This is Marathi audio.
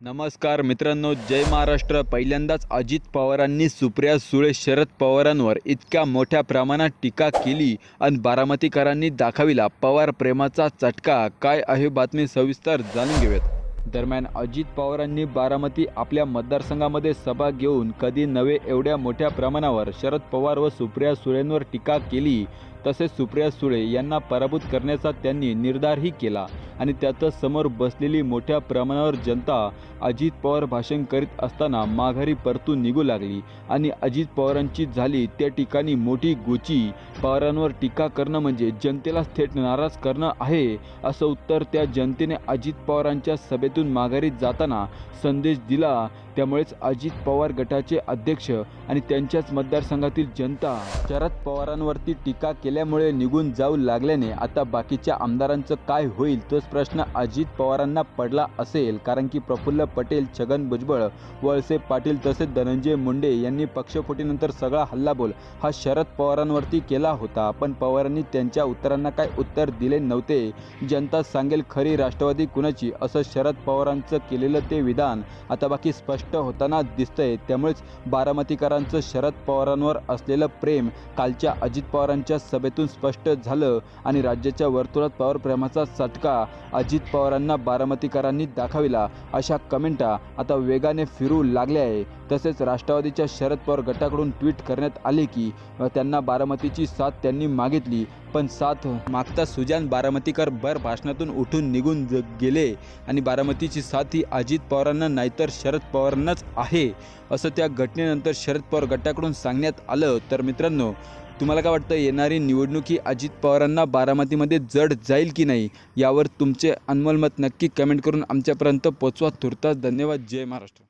नमस्कार मित्रांनो जय महाराष्ट्र. पहिल्यांदाच अजित पवारांनी सुप्रिया सुळे शरद पवारांवर इतक्या मोठ्या प्रमाणात टीका केली आणि बारामतीकरांनी दाखविला पवार प्रेमाचा चटका. काय आहे बातमी सविस्तर जाणून घेऊयात. दरम्यान अजित पवारांनी बारामती आपल्या मतदारसंघामध्ये सभा घेऊन कधी नव्हे एवढ्या मोठ्या प्रमाणावर शरद पवार व सुप्रिया सुळेंवर टीका केली. तसेच सुप्रिया सुळे यांना पराभूत करण्याचा त्यांनी निर्धारही केला. आणि त्यातच समोर बसलेली मोठ्या प्रमाणावर जनता अजित पवार भाषण करीत असताना माघारी परतून निघू लागली. आणि अजित पवारांची झाली त्या ठिकाणी मोठी गोची. पवारांवर टीका करणं म्हणजे जनतेला थेट नाराज करणं आहे असं उत्तर त्या जनतेने अजित पवारांच्या सभेतून माघारी जाताना संदेश दिला. त्यामुळेच अजित पवार गटाचे अध्यक्ष आणि त्यांच्याच मतदारसंघातील जनता शरद पवारांवरती टीका केल्यामुळे निघून जाऊ लागल्याने आता बाकीच्या आमदारांचं काय होईल तोच प्रश्न अजित पवारांना पडला असेल. कारण की प्रफुल्ल पटेल छगन भुजबळ वळसे पाटील तसेच धनंजय मुंडे यांनी पक्षफुटीनंतर सगळा हल्लाबोल हा शरद पवारांवरती केला होता. पण पवारांनी त्यांच्या उत्तरांना काय उत्तर दिले नव्हते. जनता सांगेल खरी राष्ट्रवादी कुणाची असं शरद पवारांचं केलेलं ते विधान. आता बाकी स्पष्ट होताना दिसतंय. त्यामुळेच बारामतीकरांचं शरद पवारांवर असलेलं प्रेम कालच्या अजित पवारांच्या सभेतून स्पष्ट झालं आणि राज्याच्या वर्तुळात पवार प्रेमाचा चटका अजित पवारांना बारामतीकरांनी दाखविला अशा कमेंटा आता वेगाने फिरू लागल्या आहे. तसेच राष्ट्रवादीच्या शरद पवार गटाकडून ट्विट करण्यात आले की त्यांना बारामतीची साथ त्यांनी मागितली पण साथ मागता सुजान बारामतीकर भर भाषणातून उठून निघून गेले आणि बारामतीची साथ ही अजित पवारांना नाहीतर शरद पवार वातावरणच आहे असं त्या घटनेनंतर शरद पवार गटाकडून सांगण्यात आलं. तर मित्रांनो तुम्हाला काय वाटतं येणारी निवडणुकी अजित पवारांना बारामतीमध्ये जड जाईल की नाही? यावर तुमचे अनमोल मत नक्की कमेंट करून आमच्यापर्यंत पोचवा तुर्तास धन्यवाद. जय महाराष्ट्र.